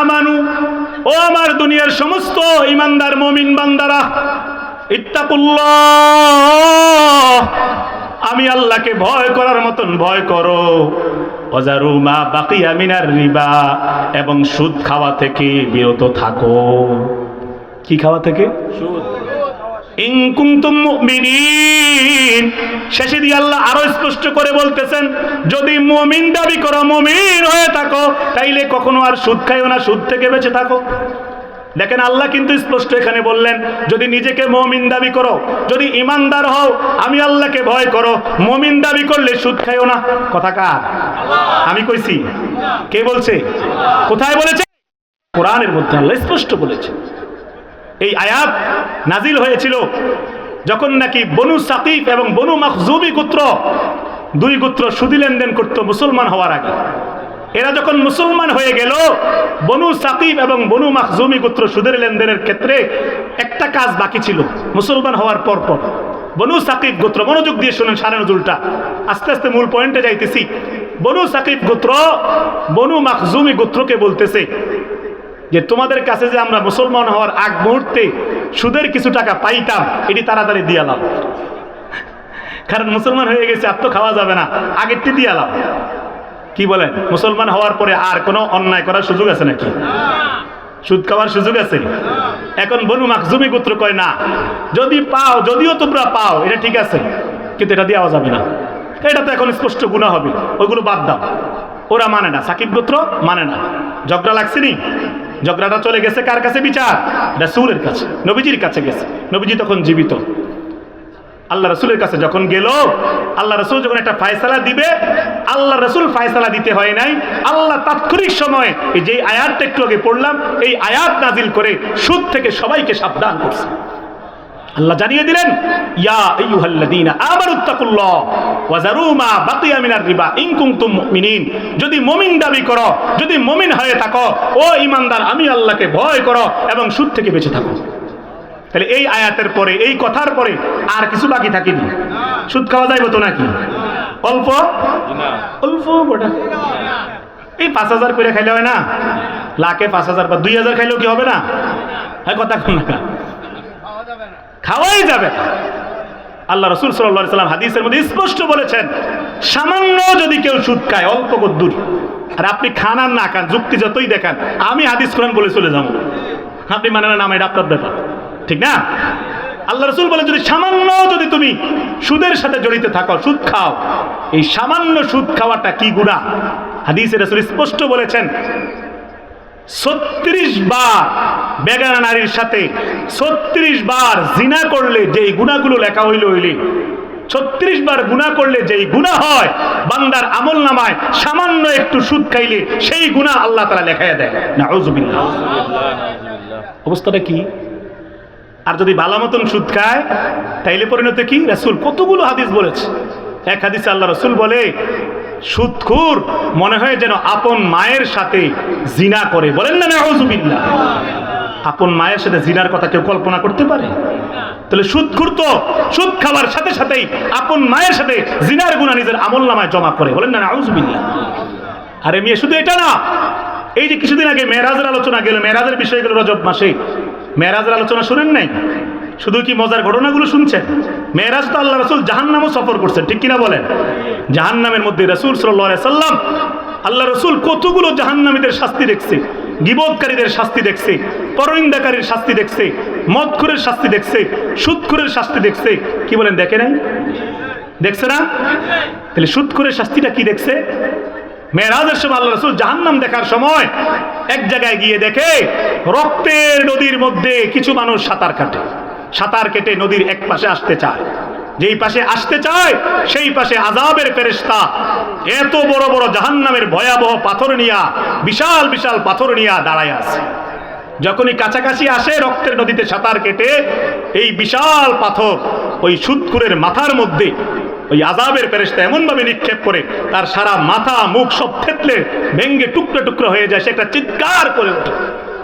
আমানু, ও আমার দুনিয়ার সমস্ত ঈমানদার মুমিন বান্দারা, ইত্তাকুল্লাহ, আমি আল্লাহকে ভয় করার মতন ভয় করো। ওয়াজারু মা বাকিয়া মিনার রিবা, এবং সুদ খাওয়া থেকে বিরত থাকো। কি খাওয়া থেকে? সুদ। শেষে দিয়ে আল্লাহ আরও স্পষ্ট করে বলতেছেন, যদি মুমিন দাবি করো, মুমিন হয়ে থাকো, তাইলে কখনো আর সুদ খাইও না, সুদ থেকে বেঁচে থাকো। দেখেন আল্লাহ কিন্তু স্পষ্ট এখানে বললেন, যদি নিজেকে মমিন দাবি করো, যদি ইমানদার হও, আমি আল্লাহকে ভয় করো, মমিন দাবি করলে সুদ খাইও না। কথা কার? আমি কইছি। কে বলছে? কোথায় বলেছে? কোরআনের মধ্যে আল্লাহ স্পষ্ট বলেছে। এই আয়াত নাজিল হয়েছিল যখন নাকি বনু সাকিফ এবং বনু মখজুবি গোত্র, দুই গোত্র সুদি লেনদেন করত মুসলমান হওয়ার আগে। এরা যখন মুসলমান হয়ে গেল, বনু সাকিব এবং বনু মখজুমি গোত্র সুদের লেনদেনের ক্ষেত্রে একটা কাজ বাকি ছিল, মুসলমান হওয়ার পর পর। বনু সাকিব গোত্র, মনোযোগ দিয়ে শোনেন সারে নজুলটা আস্তে আস্তে মূল পয়েন্টে যাইতেছি। বনু সাকিব গোত্র বনু মখজুমি গোত্রকে বলতেছে যে তোমাদের কাছে যে আমরা মুসলমান হওয়ার আগ মুহূর্তে সুদের কিছু টাকা পাইতাম, এটি তাড়াতাড়ি দিয়ে দিয়ালাম কারণ মুসলমান হয়ে গেছে, আর তো খাওয়া যাবে না। আগেরটি দিয়ালাম কি বলেন? মুসলমান হওয়ার পরে আর কোনো অন্যায় করার সুযোগ আছে নাকি? সুদ খাওয়ার সুযোগ আছে? এখন বনু মাকজুমি গোত্র কয়, না, যদি পাও, যদিও তোমরা পাও, এটা ঠিক আছে, কিন্তু এটা দেওয়া যাবে না। এটা তো এখন স্পষ্ট গুণা হবে ওইগুলো বাদ দাও। ওরা মানে না, সাকিব গোত্র মানে না। ঝগড়া লাগছে নি? ঝগড়াটা চলে গেছে কার কাছে? বিচার। রাসুলের কাছে। নবীজির কাছে গেছে। নবীজি তখন জীবিত। আল্লাহ রসুলের কাছে যখন গেল, আল্লাহ রসুল যখন একটা ফায়সালা দিবে, আল্লাহ রসুল ফায়সালা দিতে হয় নাই। আল্লাহ তাৎক্ষণিক সময়ে এই যে আয়াতটা একটু আগে পড়লাম, এই আয়াত নাজিল করে সুদ থেকে সবাইকে সাবধান করছে। আল্লাহ জানিয়ে দিলেন, ইয়া আইয়ুহাল্লাযীনা আমানুত্তাকুল্লাহ ওয়া যারু মা বাকিয়া মিনার রিবা ইন কুনতুম মুমিনিন। যদি মুমিন দাবি করো, যদি মুমিন হয়ে থাকো, ও ঈমানদার, আমি আল্লাহকে ভয় করো এবং সুদ থেকে বেঁচে থাকো। তাহলে এই আয়াতের পরে, এই কথার পরে আর কিছু বাকি থাকেনি। সুদ খাওয়া যাইব তো নাকি? অল্প? অল্প গোটা। এই পাঁচ হাজার করে খাইলে হয় না? লাখে পাঁচ হাজার বা দুই হাজার খাইলেও কি হবে না? হ্যাঁ কথা কোন না খাওয়াই যাবে না। আল্লাহ রসুল সাল্লাহ সাল্লাম হাদিসের মধ্যে স্পষ্ট বলেছেন, সামান্য যদি কেউ সুদ খায়, অল্প দূর আর আপনি খান আর না খান, যুক্তি যতই দেখান, আমি হাদিস কোরআন বলে চলে যাব। আপনি মানে না এটা আপনার ব্যাপার। ঠিক না? আল্লাহ রসুল বলে যদি সামান্য যদি তুমি সুদের সাথে জড়িত থাকো, সুদ খাও, এই সামান্য সুদ খাওয়াটা কি গুণা হাদিসের রসুল স্পষ্ট বলেছেন, ছত্রিশ বার বেগানা নারীর সাথে ছত্রিশ বার জিনা করলে যেই গুণাগুলো লেখা হইল হইলে, ছত্রিশ বার গুণা করলে যেই গুণা হয়, বান্দার আমল নামায় সামান্য একটু সুদ খাইলে সেই গুণা আল্লাহ তারা লেখাইয়া দেয়। না অবস্থাটা কি? আর যদি ভালো মতন সুদ খায়, তাইলে পরিণত কি? রাসুল কতগুলো হাদিস বলেছে। এক হাদিসে আল্লাহ রসুল বলে, সুদখুর মনে হয় যেন আপন মায়ের সাথে জিনা করে। বলেন না, নাউজুবিল্লাহ। আপন মায়ের সাথে জিনার কথা কেউ কল্পনা করতে পারে? তাহলে সুদখুর তো সুদ খাওয়ার সাথে সাথেই আপন মায়ের সাথে জিনার গুণা নিজের আমল নামায় জমা করে। বলেন না, নাউজুবিল্লাহ। আরে মেয়ে, শুধু এটা না, এই যে কিছুদিন আগে মেয়েরাজের আলোচনা গেল, মেয়েরাজের বিষয় গেল রজব মাসে। মেয়েরাজের আলোচনা শুনেন নাই? শুধু কি মজার ঘটনাগুলো শুনছেন? মেয়েরাজ তো আল্লাহ রসুল জাহান্নামও সফর করছেন, ঠিক কিনা বলেন? জাহান্নামের মধ্যে রসুল সাল্লাহ সাল্লাম আল্লাহ রসুল কতগুলো জাহান্নামীদের শাস্তি দেখছে? গিবোধকারীদের শাস্তি দেখছে, পরনিন্দাকারীর শাস্তি দেখছে, মদখুরের শাস্তি দেখছে, সুদখুরের শাস্তি দেখছে। কি বলেন, দেখে নাই দেখছে না? তাহলে সুদখুরের শাস্তিটা কি দেখছে? মেয়েরাজের সময় আল্লাহ রসুল জাহান্নাম দেখার সময় এক জায়গায় গিয়ে দেখে, রক্তের নদীর মধ্যে কিছু মানুষ সাঁতার কাটে। সাঁতার কেটে নদীর এক পাশে আসতে চায়। যেই পাশে আসতে চায়, সেই পাশে আজাবের ফেরেস্তা এত বড় বড় জাহান্নামের ভয়াবহ পাথর নিয়া, বিশাল বিশাল পাথর নিয়া দাঁড়ায় আছে। যখনই কাছাকাছি আসে, রক্তের নদীতে সাঁতার কেটে, এই বিশাল পাথর ওই সুদকুরের মাথার মধ্যে, ওই আজাবের ফেরেস্তা এমনভাবে নিক্ষেপ করে, তার সারা মাথা, মুখ সব থেতলে ভেঙ্গে টুকরো টুকরো হয়ে যায়, সে একটা চিৎকার করে ওঠে।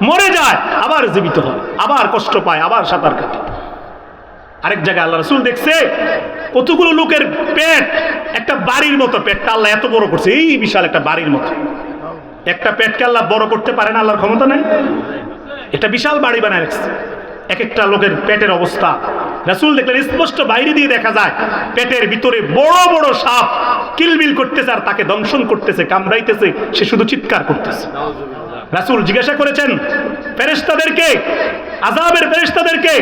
মরে যায়, আবার জীবিত হয়, আবার কষ্ট পায়, আবার সাঁতার কাটে। আরেক জায়গায় আল্লাহ রসুল দেখছে, কতগুলো লোকের পেট, একটা বাড়ির মতো পেটটা আল্লাহ এত বড় করছে, এই বিশাল একটা বাড়ির মতো। একটা পেটকে আল্লাহ বড় করতে পারে না আল্লাহর ক্ষমতা নাই? একটা বিশাল বাড়ি বানায় রাখছে। এক একটা লোকের পেটের অবস্থা। রাসূল দেখলেন, স্পষ্ট বাইরে দিয়ে দেখা যায়, পেটের ভিতরে বড় বড় সাপ কিলবিল করতেছে আর তাকে দংশন করতেছে, কামড়াইতেছে, সে শুধু চিৎকার করতেছে। রাসূল জিজ্ঞাসা করেছেন, ফেরেশতাদেরকে, আযাবের ফেরেশতাদেরকে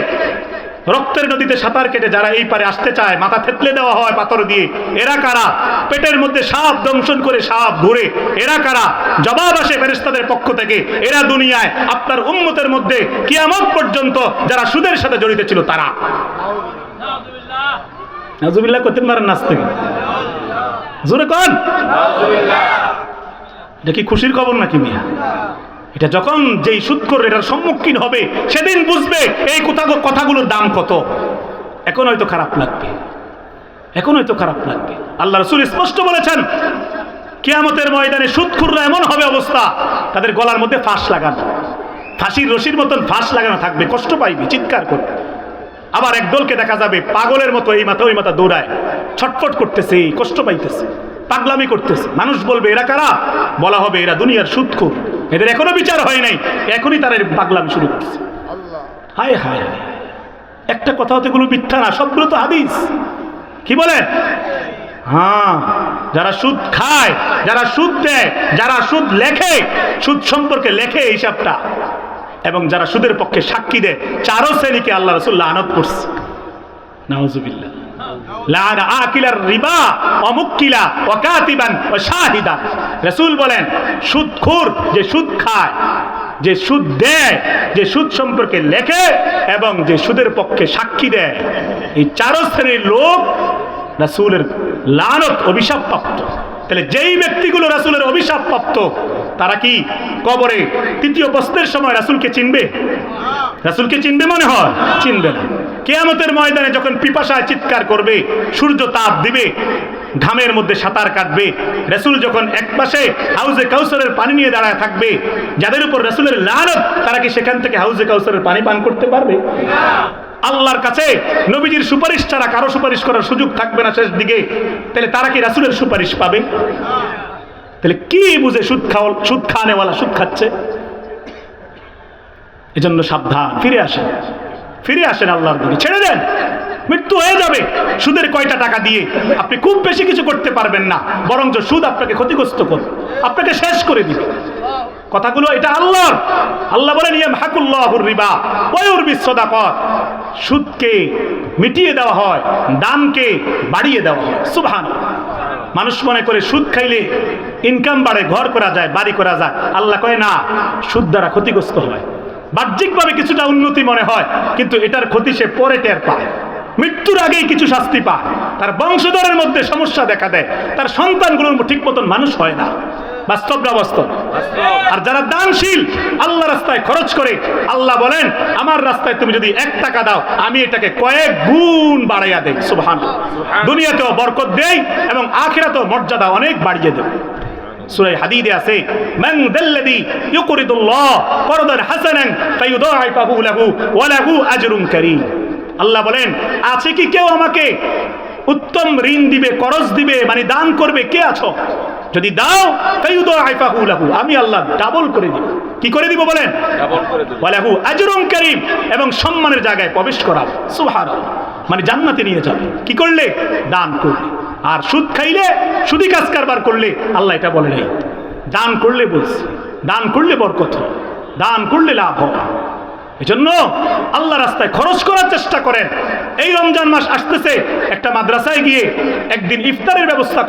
রক্তের নদীতে সাঁতার কেটে যারা এই পারে আসতে চায়, মাথা থেতলে দেওয়া হয় পাথর দিয়ে, এরা কারা? পেটের মধ্যে সাপ দংশন করে সাপ ঘুরে এরা কারা? জবাব আসে ফেরেশতাদের পক্ষ থেকে, এরা দুনিয়ায় আপনার উন্মতের মধ্যে কিয়ামত পর্যন্ত যারা সুদের সাথে জড়িত ছিল তারা। নাজুবিল্লাহ করতেন পারেন নাচ জোরে কন? এটা কি খুশির খবর নাকি মিয়া? এটা যখন যেই সুৎখর এটার সম্মুখীন হবে, সেদিন বুঝবে এই কথা কথাগুলোর দাম কত। এখন হয়তো খারাপ লাগবে। এখন হয়তো খারাপ লাগবে। আল্লাহ রসুল স্পষ্ট বলেছেন, কেয়ামতের ময়দানে সুৎখুররা এমন হবে অবস্থা, তাদের গলার মধ্যে ফাঁস লাগানো। ফাঁসির রশির মতন ফাঁস লাগানো থাকবে, কষ্ট পাইবে, চিৎকার করবে। আবার একদলকে দেখা যাবে, পাগলের মতো এই মাথা, ওই মাথা দৌড়ায়। ছটফট করতেছে, কষ্ট পাইতেছে, পাগলামি করতেছে। মানুষ বলবে, এরা কারা? বলা হবে, এরা দুনিয়ার সুৎখুর। এদের এখনও বিচার হয় নাই। এখনই তারা পাগলামি শুরু করছে। হায় হায়। একটা কথা হতে এগুলো মিথ্যা না সবগুলো তো হাদিস। কি বলেন হ্যাঁ যারা সুদ খায় যারা সুদ দেয় যারা সুদ লেখে সুদ সম্পর্কে লেখে এই হিসাবটা। এবং যারা সুদের পক্ষে সাক্ষী দেয় চারো শ্রেণীকে আল্লাহ রসুল্লাহ আনত করছে। যে সুদ খায়, যে সুদ দেয়, যে সুদ সম্পর্কে লেখে এবং যে সুদের পক্ষে সাক্ষী দেয়, এই চারো শ্রেণির লোক রাসূলের লানত অভিশাপ প্রাপ্ত তাহলে যেই ব্যক্তিগুলো রাসূলের অভিশাপ প্রাপ্ত তারা কি কবরে তৃতীয় প্রশ্নের সময় রাসূলকে চিনবে? রাসূলকে চিনবে মনে হয়? চিনবে না। কেয়ামতের ময়দানে যখন পিপাসায় চিৎকার করবে, সূর্য তাপ দিবে, ঘামের মধ্যে সাঁতার কাটবে, রাসূল যখন এক পাশে হাউজে কাউসারের পানি নিয়ে দাঁড়ায় থাকবে, যাদের উপর রাসূলের লানত, তারা কি সেখান থেকে হাউজে কাউসারের পানি পান করতে পারবে? আল্লাহর কাছে নবীজির সুপারিশ ছাড়া কারও সুপারিশ করার সুযোগ থাকবে না শেষ দিকে। তাহলে তারা কি রাসূলের সুপারিশ পাবে? তাহলে কি বুঝে সুদ খাওয়া সুদ খাওয়ানেওয়ালা সুদ খাচ্ছে? এজন্য সাবধান, ফিরে আসেন। ফিরে আসেন আল্লাহর দিকে ছেড়ে দেন। মৃত্যু হয়ে যাবে সুদের কয়টা টাকা দিয়ে। আপনি খুব বেশি কিছু করতে পারবেন না। বরঞ্চ সুদ আপনাকে ক্ষতিগ্রস্ত করবে। আপনাকে শেষ করে দিবে। কথাগুলো, এটা আল্লাহর। আল্লাহ বলেন ইয়ে হাকুল্লাহুর রিবা ওয়ুর বিশ্বদাকত সুদকে মিটিয়ে দেওয়া হয়, দানকে বাড়িয়ে দেওয়া হয়। সুবহান মানুষ মনে করে সুদ খাইলে ইনকাম বাড়ে, ঘর করা যায়, বাড়ি করা যায়। আল্লাহ কয়, না, সুদ দ্বারা ক্ষতিগ্রস্ত হয়। বাহ্যিকভাবে কিছুটা উন্নতি মনে হয়, কিন্তু এটার ক্ষতি সে পরে টের পায়। মৃত্যুর আগেই কিছু শাস্তি পায়। তার বংশধরের মধ্যে সমস্যা দেখা দেয়। তার সন্তানগুলোর ঠিক মতন মানুষ হয় না। বাস্তব বাস্তব আর যারা দানশীল আল্লাহ রাস্তায় খরচ করে, আল্লাহ বলেন, আমার রাস্তায় তুমি যদি এক টাকা দাও, আমি এটাকে কয়েক গুণ বাড়াইয়া দেই। সুবহান দুনিয়াতেও বরকত দেই এবং আখিরাতেও মর্যাদা অনেক বাড়িয়ে দেব সূরা হাদিদে আছে মান দাল্লাযী ইউকরিদুল্লাহ করদান হাসানান ফায়ুদাইফাহু লাহু ওয়া লাহু আজরুন কারীম। আল্লাহ বলেন আছে কি কেউ আমাকে উত্তম ঋণ দিবে করজ দিবে মানে দান করবে? কে আছো? যদি দাও লাহু আমি আল্লাহ ডাবল করে দিব। কি করে দিব বলেন? ওয়ালাহু আজরুন কারীম এবং সম্মানের জায়গায় প্রবেশ করাব সুবহানাল্লাহ। মানে জান্নাতে নিয়ে যাবে। কি করলে? দান করলে। আর সুদ খাইলে সুদি কাজ কারবার করলে আল্লাহ এটা বলে নাই। দান করলে বলছে, দান করলে বরকত হয়, দান করলে লাভ হয়। এজন্য আল্লাহ রাস্তায় খরচ করার চেষ্টা করেন। এই রমজান মাস আসতেছে, একটা মাদ্রাসায় গিয়ে একদিন ইফতারের ব্যবস্থা